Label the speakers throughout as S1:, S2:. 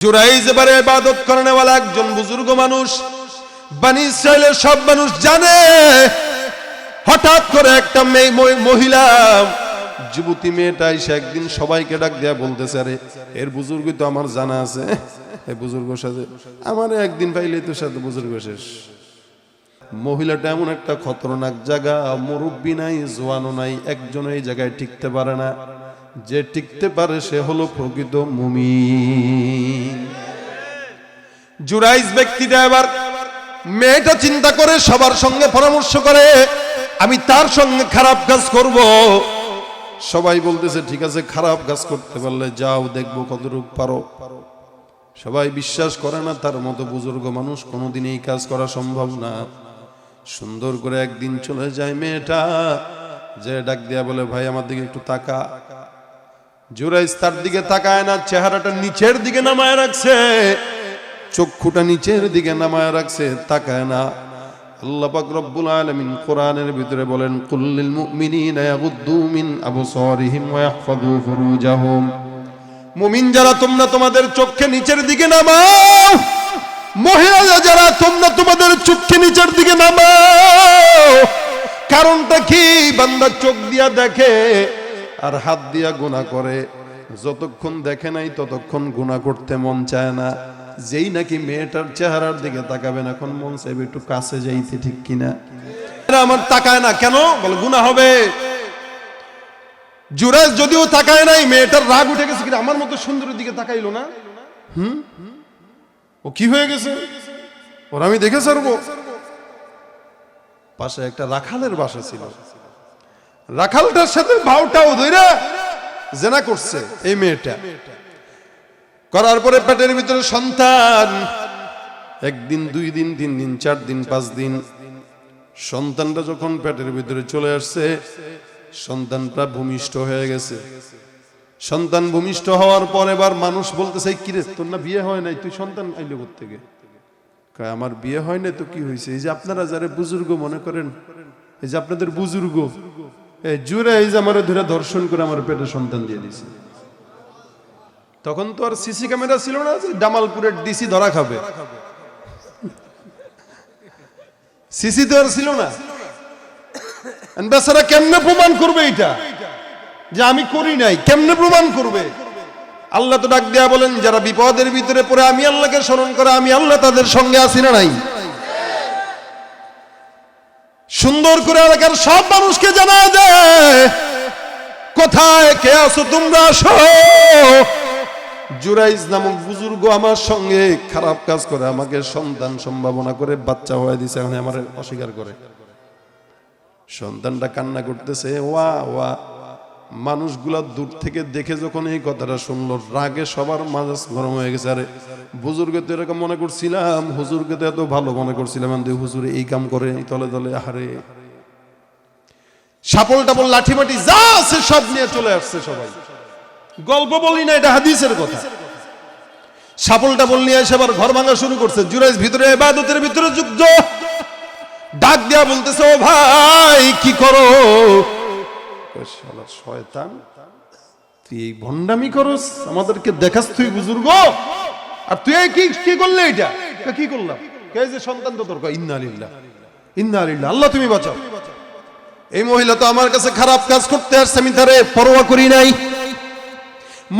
S1: জুরাইজ এবারে ইবাদত করেনেওয়ালা একজন বুজুর্গ মানুষ। বানি ইসরায়েলের সব মানুষ জানে। হঠাৎ করে একটা মেয়ে মহিলা, যুবতী মেয়েটা এসে একদিন সবাইকে ডাক দেয়া বলতেছে, আরে, এর বুজুর্গ তো আমার জানা আছে। এই বুজুর্গ সাথে আমার একদিন পাইলে তো সাথে বুজুর্গ শেষ। মহিলাটা এমন একটা খতরনাক জায়গা, মুরব্বী নাই জোয়ানো নাই একজন এই জায়গায় টিকতে পারে না। যে টিকতে পারে সে হলো প্রকৃত মুমিন। জুরাইজ ব্যক্তিটা এবার মেয়েটা চিন্তা করে সবার সঙ্গে পরামর্শ করে, আমি তার সঙ্গে খারাপ কাজ করব। সবাই বলতেছে, ঠিক আছে, খারাপ কাজ করতে পারলে যাও, দেখব কতটুক পারো। সবাই বিশ্বাস করে না, তার মতো বুজুর্গ মানুষ কোনোদিন এই কাজ করা সম্ভব না। সুন্দর করে একদিন চলে যায় মেয়েটা, যে ডাক দিয়া বলে, ভাই, আমার দিকে একটু তাকা। জুরাইজ তার দিকে তাকায় না, চেহারাটা নিচের দিকে নামায় রাখছে। চক্ষুটা নিচের দিকে নামায় রাখছে, তাকায় না। ভিতরে বলেন কুল্লিল মিন মুমিন যারা, তোমরা তোমাদের নিচের দিকে মহিলারা যারা তোমাদের দিকে কারণটা কি? বান্দা চোখ দিয়া দেখে আর হাত দিয়া গুণা করে। যতক্ষণ দেখে নাই, ততক্ষণ গুণা করতে মন চায় না। যেই নাকি মেয়েটার চেহারার দিকে তাকাবেন, এখন মন চাইবে একটু কাছে যাইতে, ঠিক কিনা? আমার তাকায় না, কেন? বলে গুণা হবে। জুরাজ যদিও তাকায় নাই, মেয়েটার রাগ উঠে গেছে কিন্তু আমার মতো সুন্দরের দিকে তাকাইলো না। হুম? ও কি হয়ে গেছে? ওর আমি দেখে সারবো পাশে একটা রাখালের বাসা ছিল। রাখালটার সাথে ভাওটাও ধইরা জেনা করছে এই মেয়েটা। করার পরে পেটের ভিতরে সন্তান। একদিন, দুই দিন, তিন দিন, চার দিন, পাঁচ দিন। সন্তানটা যখন পেটের ভিতরে চলে আসছে, সন্তানটা ভূমিষ্ঠ হয়ে গেছে। সন্তান ভূমিষ্ঠ হওয়ার পর এবার মানুষ বলতেছে কিরে, তোর না বিয়ে হয় নাই? তুই সন্তান আইলো থেকে আমার বিয়ে হয় না তো কি হয়েছে এই যে আপনারা যারা বুজুর্গ মনে করেন, এই যে আপনাদের বুজুর্গ জুড়ে এই যে আমার ধরে ধর্ষণ করে আমার পেটে সন্তান দিয়ে দিছে। তখন তো আর সিসি ক্যামেরা ছিল না যে জামালপুরের ডিসি ধরা খাবে। সিসি তো আর ছিল না। বেচারা কেমনে প্রমাণ করবে এটা যে আমি করি নাই, কেমনে প্রমাণ করবে? আল্লাহ তো ডাক দেয়া বলেন, যারা বিপদের ভিতরে পড়ে আমি আল্লাহকে স্মরণ করে, আমি আল্লাহ তাদের সঙ্গে আছি না নাই? সুন্দর করে এলাকার সব মানুষকে জানা যায় কোথায় কে আছো তোমরা আসো। জুরাইজ নামক বুজুর্গ আমার সঙ্গে খারাপ কাজ করে, আমাকে সন্তান সম্ভাবনা করে বাচ্চা হয়ে দিছে, এখন আমার অস্বীকার করে। সন্তানটা কান্না করতেছে, ওয়া ওয়া। মানুষগুলা দূর থেকে দেখে যখন এই কথাটা শুনলো, রাগে সবার মাঝে গরম হয়ে গেছে। আরে, হুজুরকে তো এরকম মনে করছিলাম, হুজুরকে তো এত ভালো মনে করছিলাম। কিন্তু হুজুর, এই কাম করে তলে তলে, আহারে। সাপল টাপল লাঠি মাটি যা আছে সব নিয়ে চলে আসছে সবাই। গল্প বলি না, এটা হাদিসের কথা। সাপল টাপল নিয়ে এসে আবার ঘর ভাঙা শুরু করছে। জুরাইজ ভিতরে এবাদতের ভিতরে যুদ্ধ ডাক দিয়া বলতেছে, ও ভাই, কি করো? শয়তান তুই এই ভণ্ডামি করস আমাদেরকে দেখাস তুই বুজুর্গ। আর তুই কি কি করলে এটা কি করলাম? কে যে সন্তান তো তোর কয়, ইন্না লিল্লাহ ইন্না লিল্লাহ আল্লাহ তুমি বাঁচাও। এই মহিলা তো আমার কাছে খারাপ কাজ করতে আসছে আমি তারে পরোয়া করি নাই।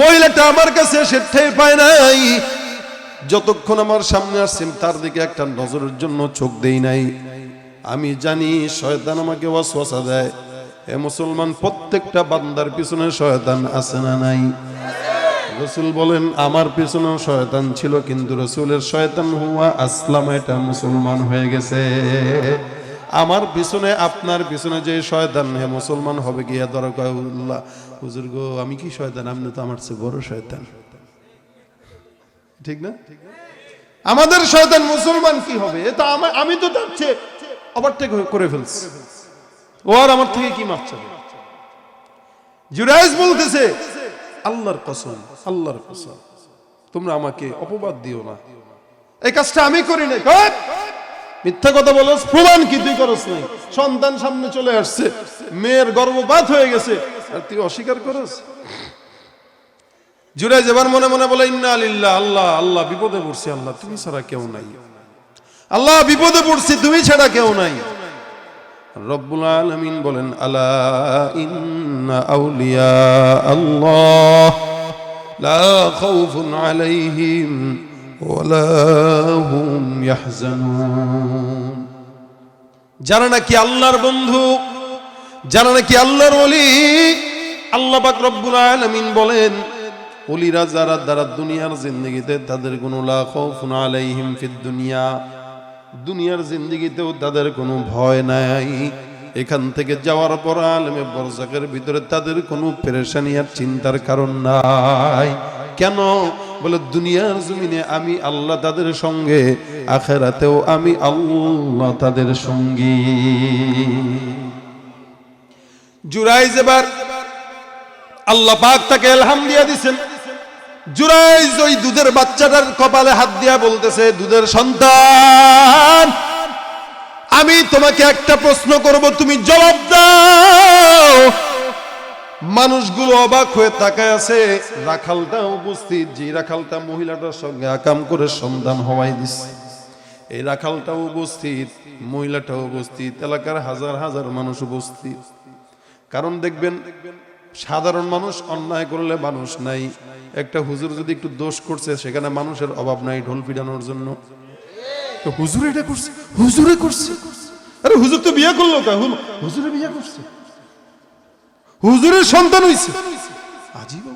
S1: মহিলাটা আমার কাছে সে ঠের পায় নাই। যতক্ষণ আমার সামনে আসছেন তার দিকে একটা নজরের জন্য চোখ দেই নাই। আমি জানি শয়তান আমাকে ওয়াসওয়াসা দেয়। এ মুসলমান প্রত্যেকটা বান্দার পিছনে শয়তান আছে না নাই? রসুল বলেন, আমার পিছনেও শয়তান ছিল, কিন্তু রসুলের শয়তান হুয়া আসলাম, এটা মুসলমান হয়ে গেছে। আমার পিছনে, আপনার পিছনে যে শয়তান, হে মুসলমান হবে গিয়া দরকার হুজুর গো, আমি কি শয়তান? আপনি তো আমার চেয়ে বড় শয়তান। ঠিক না? আমাদের শয়তান মুসলমান কি হবে? এটা আমি তো যাচ্ছে ওভারটেক করে ফেলছি। ও আর আমার থেকে কি মাপ চাবে? জুরাইজ বলতেছে, আল্লাহর কসম আল্লাহর কসম, তোমরা আমাকে অপবাদ দিও না। এই কাজটা আমি করি নাই। কর। মিথ্যা কথা বলো প্রমাণ কি তুই করস নাই। সন্তান সামনে চলে আসছে, মেয়ের গর্ভপাত হয়ে গেছে। আর তুই অস্বীকার করস? জুরাইজ এবার মনে মনে বলে, ইন্না আলিল্লাহ আল্লাহ আল্লাহ বিপদে পড়ছি, আল্লাহ, তুমি ছাড়া কেউ নাই। আল্লাহ, বিপদে পড়ছি, তুমি ছাড়া কেউ নাই। রব্বুল আলামিন বলেন, আলা আউলিয়া আল্লাহ, লা হুম যারা নাকি আল্লাহর বন্ধু, যারা নাকি আল্লাহর ওলি, আল্লাহ পাক রব্বুল আলামিন বলেন, ওলিরা যারা দ্বারা দুনিয়ার জিন্দগিতে তাদের কোনো লা খাউফুন আলাইহিম ফিদ দুনিয়া দুনিয়ার জিন্দগিতেও তাদের কোনো ভয় নাই। এখান থেকে যাওয়ার পর আলমে বরজাকের ভিতরে তাদের কোনো পেরেশানি আর চিন্তার কারণ নাই। কেন? বলে, দুনিয়ার জমিনে আমি আল্লাহ তাদের সঙ্গে, আখেরাতেও আমি আল্লাহ তাদের সঙ্গী। জুরাইজ এবার আল্লাহ পাক তাকে এলহাম দিয়া দিছেন। জুরাইজ ওই দুধের বাচ্চাটার কপালে হাত দিয়া বলতেছে, দুধের সন্তান, আমি তোমাকে একটা প্রশ্ন করব, তুমি জবাব দাও। মানুষগুলো অবাক হয়ে তাকায় আছে, রাখালটা উপস্থিত যে রাখালটা মহিলাটার সঙ্গে আকাম করে সন্ধান হওয়াই দিচ্ছে এই রাখালটা উপস্থিত, মহিলাটা উপস্থিত, এলাকার হাজার হাজার মানুষ উপস্থিত। কারণ দেখবেন, সাধারণ মানুষ অন্যায় করলে মানুষ নাই। একটা হুজুর যদি একটু দোষ করছে, সেখানে মানুষের অভাব নাই, ঢোল পিটানোর জন্য। তো হুজুর এটা করছে, হুজুরে করছে। আরে হুজুর তো বিয়ে করল কা? হুজুরে বিয়ে করছে। হুজুরের সন্তান হইছে। আজীব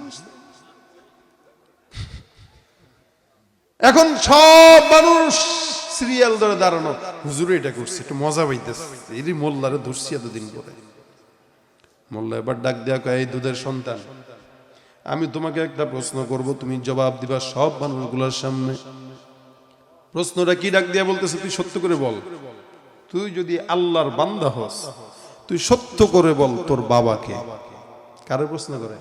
S1: এখন সব মানুষ সিরিয়াল ধরে দাঁড়ানো হুজুরে এটা করছে, একটু মজা পাইতেছে। এরই মোল্লারে ধরছি এতদিন পরে। মোল্লা এবার ডাক দেয়া কয়, এই দুধের সন্তান। আমি তোমাকে একটা প্রশ্ন করব, তুমি জবাব দিবা সব মানুষগুলোর সামনে। প্রশ্নটা কি ডাক দিয়া বলতেছে, তুই সত্য করে বল। তুই যদি আল্লাহর বান্দা হস, তুই সত্য করে বল তোর বাবাকে। কারে প্রশ্ন করে?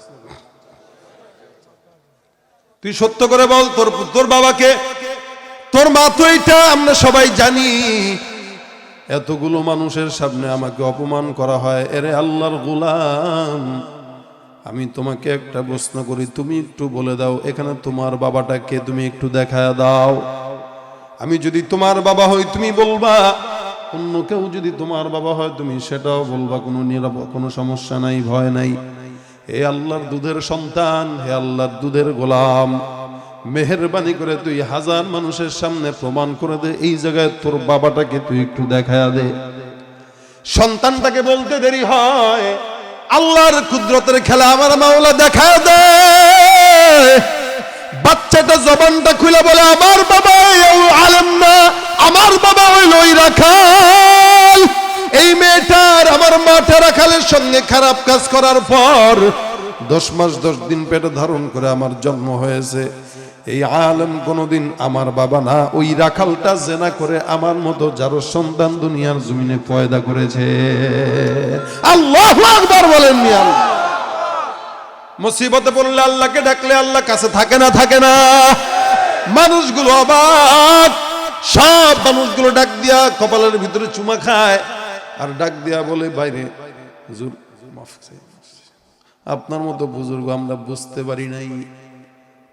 S1: তুই সত্য করে বল তোর তোর বাবাকে। তোর মা তো এটা আমরা সবাই জানি। এতগুলো মানুষের সামনে আমাকে অপমান করা হয়। এরে আল্লাহর গোলাম। আমি তোমাকে একটা প্রশ্ন করি, তুমি একটু বলে দাও, এখানে তোমার বাবাটাকে তুমি একটু দেখা দাও। আমি যদি তোমার বাবা হই, তুমি বলবা, অন্য কেউ যদি তোমার বাবা হয়, তুমি সেটাও বলবা, কোনো নিরাপদ, কোনো সমস্যা নাই, ভয় নাই। হে আল্লাহর দুধের সন্তান, হে আল্লাহর দুধের গোলাম, মেহরবানি করে তুই হাজার মানুষের সামনে প্রমাণ করে দে, এই জায়গায় তোর বাবাটাকে তুই একটু দেখায়া দে। সন্তানটাকে বলতে দেরি হয় আল্লাহর কুদরতের খেলা আমার মাওলা দেখা দে। বাচ্চাটা জবানটা খুলে বলে, আমার বাবা আলেম না, আমার বাবা ওই লই রাখাল। এই মেয়েটার আমার মাঠে রাখালের সঙ্গে খারাপ কাজ করার পর দশ মাস দশ দিন পেটে ধারণ করে আমার জন্ম হয়েছে। এই আলেম কোনোদিন আমার বাবা না, ওই রাখালটা জেনা করে আমার মতো যারো সন্তান দুনিয়ার জমিনে পয়দা করেছে। আল্লাহ আকবার বলেন মুসিবতে পড়লে আল্লাহকে ডাকলে আল্লাহ কাছে থাকে না থাকে না। মানুষগুলো অবাক। সব মানুষগুলো ডাক দিয়া কপালের ভিতরে চুমা খায়। আর ডাক দিয়া বলে, বাইরে। আপনার মতো বুজুর্গ আমরা বুঝতে পারি নাই।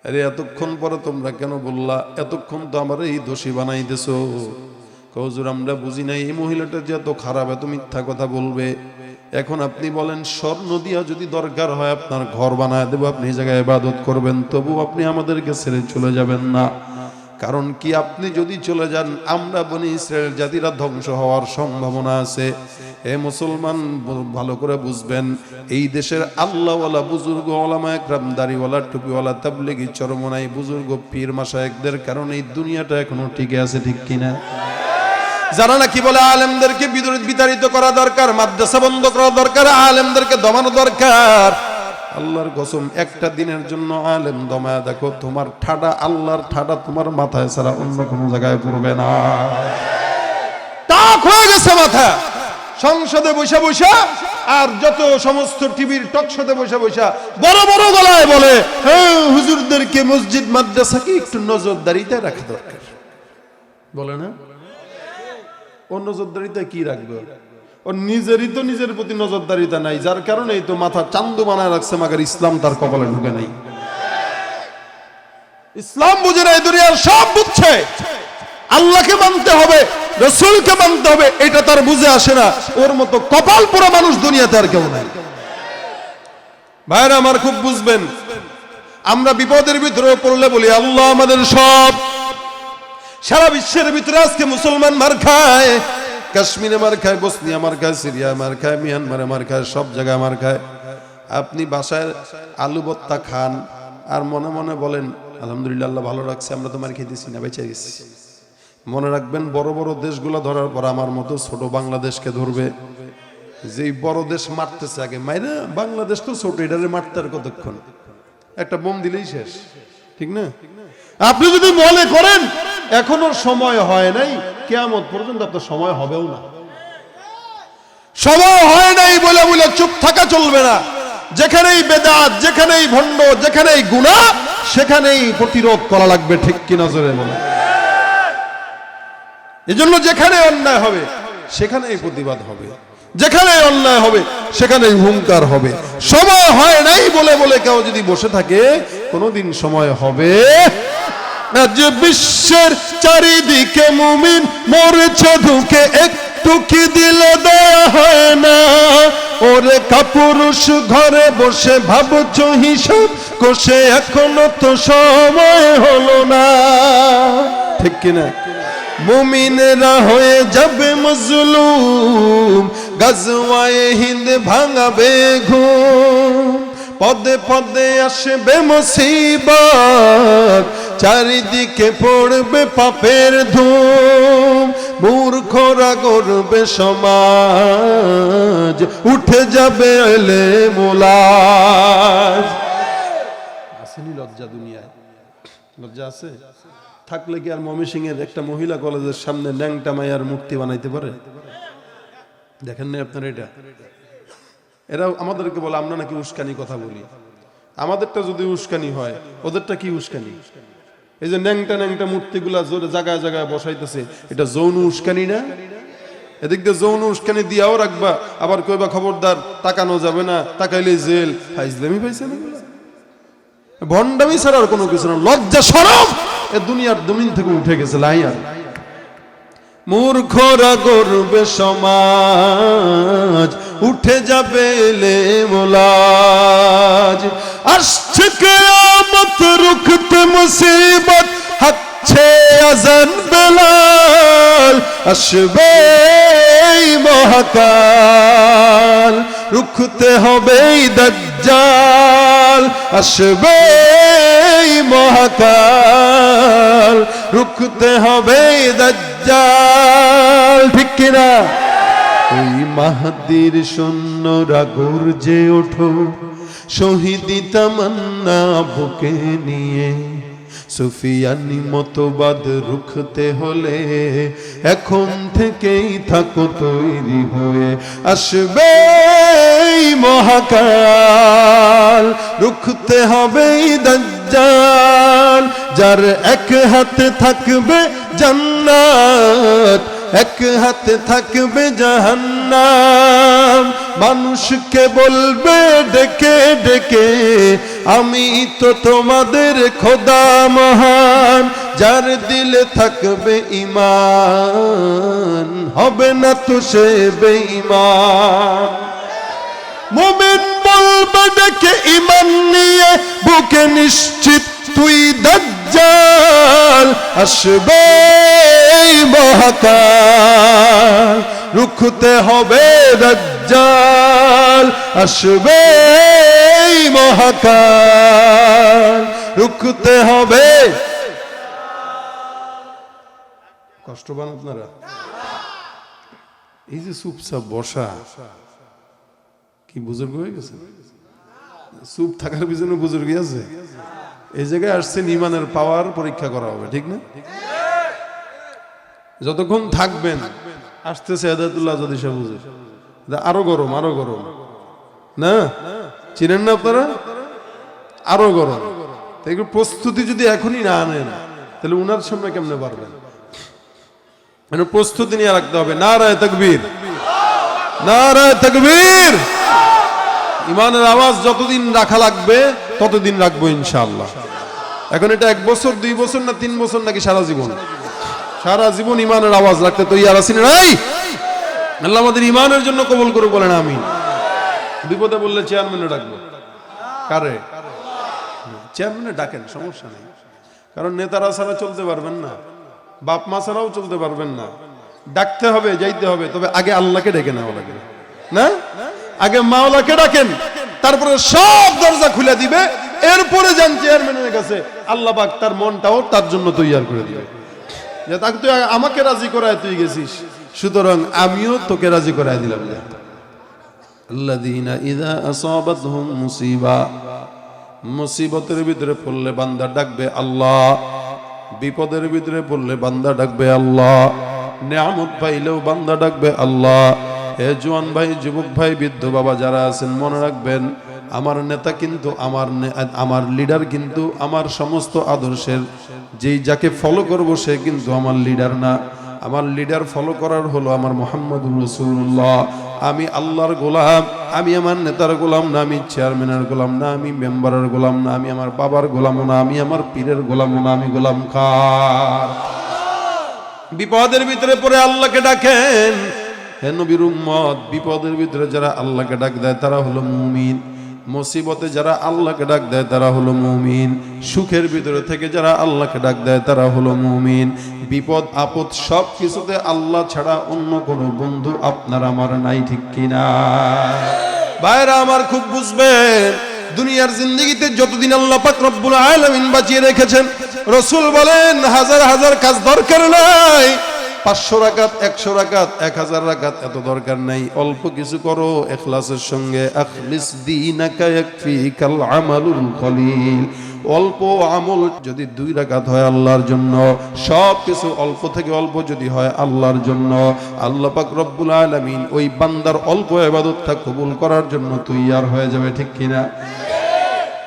S1: আরে, এতক্ষণ পরে তোমরা কেন বললা? এতক্ষণ তো আমার এই দোষী বানাইতেছো। কজুর আমরা বুঝি নাই, এই মহিলাটা যে এত খারাপ, এত মিথ্যা কথা বলবে। এখন আপনি বলেন, স্বর্ণ দিয়া যদি দরকার হয় আপনার ঘর বানায় দেবো, আপনি এই জায়গায় ইবাদত করবেন তবু আপনি আমাদেরকে ছেড়ে চলে যাবেন না। কারণ কি, আপনি যদি চলে যান, আমরা বনি ইসরায়েল জাতিরা ধ্বংস হওয়ার সম্ভাবনা আছে। এ মুসলমান ভালো করে বুঝবেন, এই দেশের আল্লাহওয়ালা বুজুর্গ ওলামা একরাম, দাড়িওয়ালা, টুপিওয়ালা, তাবলিগি, চরমনাই, বুজুর্গ, পীর মাসায়েকদের কারণে এই দুনিয়াটা এখনও টিকে আছে ঠিক কিনা? যারা নাকি বলে আলেমদেরকে বিতাড়িত করা দরকার, মাদ্রাসা বন্ধ করা দরকার, আলেমদেরকে দমানো দরকার। আল্লাহর কসম, একটা দিনের জন্য আলেম দমায়া দেখো, তোমার ঠাডা, আল্লাহর ঠাডা তোমার মাথায় ছাড়া অন্য কোনো জায়গায় পড়বে না। টাক হয়ে গেছে মাথা। সংসদে বসে বসে আর যত সমস্ত টিভির টকশোতে বসে বসে বড় বড় গলায় বলে হ্যাঁ হুজুরদেরকে মসজিদ, মাদ্রাসাকে একটু নজরদারিতে রাখা দরকার। বলে না? ও নজরদারিতা কি রাখবে? ও নিজেরই তো নিজের প্রতি নজরদারিতা নাই, যার কারণে তো মাথা চান্দু বানায় রাখছে, মাগার ইসলাম তার কপালে ঢুকে নাই। ইসলাম বুঝে না এই দুনিয়ার সব বুঝছে। আল্লাহকে মানতে হবে রসুলকে মানতে হবে, এটা তার বুঝে আসে না। ওর মতো কপাল পুরো মানুষ দুনিয়াতে আর কেউ নাই। ভাইরা আমার খুব বুঝবেন, আমরা বিপদের ভিতরে পড়লে বলি, আল্লাহ আমাদের সব। সারা বিশ্বের ভিতরে আজকে মুসলমান মার খায়, কাশ্মীরে মার খায়, বসনিয়া মার খায় সিরিয়া মার খায়, মিয়ানমারে মার খায়, সব জায়গায় মার খায়। আপনি বাসায় আলু ভর্তা খান, আর মনে মনে বলেন, আলহামদুলিল্লাহ, আল্লাহ ভালো রাখছে, আমরা তো মার খেতেছি না, বেঁচে গেছি। মনে রাখবেন, বড় বড় দেশগুলো ধরার পর আমার মতো ছোট বাংলাদেশকে ধরবে। যেই বড় দেশ মারতেছে আগে, মাইরা বাংলাদেশ তো ছোট, এটারে মারতে আর কতক্ষণ? একটা বোম দিলেই শেষ, ঠিক না? আপনি যদি মনে করেন, এখনও সময় হয় নাই কেমন পর্যন্ত আপনার সময় হবেও না। সময় হয় নাই বলে বলে চুপ থাকা চলবে না। যেখানেই বেদাত, যেখানেই ভণ্ড, যেখানেই গুণা সেখানেই প্রতিরোধ করা লাগবে, ঠিক কি নজরে বলে এজন্য যেখানে অন্যায় হবে, সেখানেই প্রতিবাদ হবে। যেখানে অন্যায় হবে, সেখানেই হুঙ্কার হবে। সময় হয় নাই বলে বলে কেউ যদি বসে থাকে, কোনোদিন সময় হবে। যে বিশ্বের চারিদিকে মুমিন, মরেছে ঢুকে একটু কি দিলে দেয়া হয় না? ওরে কাপুরুষ, ঘরে বসে ভাবছ হিসাব, কষে এখনও তো সময় হলো না। ঠিক কিনা? মুমিনেরা হয়ে যাবে মজলুম, গাজওয়ায়ে হিন্দ ভাঙাবে ঘুম। পদে পদে আসবে মুসিবত, চারিদিকে পড়বে পাপের ধুম। মূর্খরা করবে সমাজ, উঠে যাবে এলে মোলাজ আসেনি লজ্জা দুনিয়ায়? লজ্জা আছে? থাকলে কি আর ময়মনসিং এর একটা মহিলা কলেজের সামনে ন্যাংটা মায়ার মূর্তি বানাইতে পারে? দেখেন না আপনার এটা? এরা আমাদেরকে বলে, আমরা নাকি উস্কানি কথা বলি। আমাদেরটা যদি উস্কানি হয়, ওদেরটা কি উস্কানি? এই যে ন্যাংটা ন্যাংটা মূর্তিগুলা জোরে জায়গায় জায়গায় বসাইতেছে, এটা যৌন উস্কানি না? এদিক দিয়ে যৌন উস্কানি দিয়াও রাখবা, আবার কইবা, খবরদার, তাকানো যাবে না তাকাইলে জেল। ফাইজলামি পাইছে না ভণ্ডামি ছাড়া আর কোনো কিছু না। লজ্জা সরম! এ দুনিয়ার দুমিন থেকে উঠে গেছে লাইয়ার। মূর্খরা করবে সমাজ, উঠে যাবে লে মোলাজ। আসছে কেয়ামত রুখতে মুসিবত হাচ্ছে আজান বেলাল, আসবে মহাকাল। রুখতে হবে দাজ্জাল, আসবে মহাকাল। রুখতে হবে দাজ্জাল, ঠিক কিনা? ওই মাহাদির সৈন্যরা গর্জে ওঠো, শহীদি তামান্না বুকে নিয়ে। সুফিয়ানি মতবাদ রুখতে হলে এখন থেকেই থাকো তৈরি হয়ে। আসবে মহাকাল, রুখতে হবে যার এক হাতে থাকবে জান্নাত। এক হাতে থাকবে জাহান্নাম। মানুষকে বলবে, ডেকে ডেকে, আমি তো তোমাদের খোদা মহান। যার দিলে থাকবে ইমান হবে না তো সে বেঈমান। মোমেন বলবে, ডেকে ইমান নিয়ে বুকে নিশ্চিত তুই দাজ্জাল আসবে। এই মহাকাল রুখতে হবে দাজ্জাল। আসবে মহাকাল। রুখতে হবে। কষ্ট পান আপনারা? এই যে চুপচাপ বসা, কি বুজুর্গ হয়ে গেছে? চুপ থাকার পিছনে বুজুর্গি আছে। এই জায়গায় আসছেন, ইমানের পাওয়ার পরীক্ষা করা হবে, ঠিক না? যতক্ষণ থাকবেন, আসতেছে হেদায়তুল্লাহ যদি সে বুঝে। আরও গরম আরও গরম। না? চিনেন না আপনারা? আরও গরম। তো একটু প্রস্তুতি যদি এখনই না আনেন, তাহলে উনার সামনে কেমনে পারবেন? মানে প্রস্তুতি নিয়ে রাখতে হবে। নারায় তকবীর। নারায় তকবীর! ইমানের আওয়াজ যতদিন রাখা লাগবে, ততদিন রাখব ইনশাআল্লাহ। এখন এটা এক বছর, দুই বছর না তিন বছর নাকি সারা জীবন? সারা জীবন ইমানের আওয়াজ রাখতে তৈরি আছি না নাই? আল্লাহ আমাদের ইমানের জন্য কবল করে বলেন আমি বিপদে বললে চেয়ারম্যানে ডাকবো। কারে? চেয়ারম্যানে ডাকেন, সমস্যা নেই। কারণ নেতারা ছাড়া চলতে পারবেন না। বাপ মা ছাড়াও চলতে পারবেন না। ডাকতে হবে, যাইতে হবে, তবে আগে আল্লাহকে ডেকে নেওয়া লাগে। না? আগে মাওলাকে ডাকেন, তারপরে সব দরজা খুলে দিবে। এরপরে যান চেয়ারম্যানের কাছে। আল্লাহ পাক তার মনটাও তার জন্য তৈয়ার করে দিবে। যে তাকে তুই আমাকে রাজি করায় তুই গেছিস। সুতরাং আমিও তোকে রাজি করায় দিলাম আসাবাতহুম মুসিবা। মুসিবতের ভিতরে পড়লে বান্দা ডাকবে আল্লাহ। বিপদের ভিতরে পড়লে বান্দা ডাকবে আল্লাহ। নিয়ামত পাইলেও বান্দা ডাকবে আল্লাহ। হে জোয়ান ভাই, যুবক ভাই, বৃদ্ধ বাবা যারা আছেন, মনে রাখবেন আমার নেতা কিন্তু, আমার আমার লিডার কিন্তু, আমার সমস্ত আদর্শের, যেই যাকে ফলো করব সে কিন্তু আমার লিডার না। আমার লিডার ফলো করার হলো আমার মোহাম্মদ রসুল্লাহ আমি আল্লাহর গোলাম, আমি আমার নেতার গোলাম না, আমি চেয়ারম্যানের গোলাম না, আমি মেম্বারের গোলাম না, আমি আমার বাবার গোলাম না, আমি আমার পীরের গোলাম না, আমি গোলাম খার বিপদের ভিতরে পড়ে আল্লাহকে ডাকেন। হে নবীর উম্মত, বিপদের ভিতরে যারা আল্লাহকে ডাক দেয়, তারা হলো মুমিন। মুসিবতে যারা আল্লাহকে ডাক দেয়, তারা হলো মুমিন। সুখের ভিতরে থেকে যারা আল্লাহকে ডাক দেয়, তারা হলো মুমিন। বিপদ, আপদ সব কিছুতে আল্লাহ ছাড়া অন্য কোনো বন্ধু আপনার আমার নাই, ঠিক কিনা? ভাইরা আমার খুব বুঝবেন, দুনিয়ার জিন্দগিতে যতদিন আল্লাহ পাক রব্বুল আলামিন বাঁচিয়ে রেখেছেন, রসুল বলেন, হাজার হাজার কাজ দরকার নাই। পাঁচশো রাকাত, একশো রাকাত, এক হাজার রাকাত, এত দরকার নাই। অল্প কিছু করো এখলাসের সঙ্গে। আখলিস অল্প আমল যদি দুই রাকাত হয় আল্লাহর জন্য, সব কিছু অল্প থেকে অল্প যদি হয় আল্লাহর জন্য, আল্লাহ পাক রব্বুল আলামিন ওই বান্দার অল্প ইবাদতটা কবুল করার জন্য তৈয়ার হয়ে যাবে, ঠিক কিনা?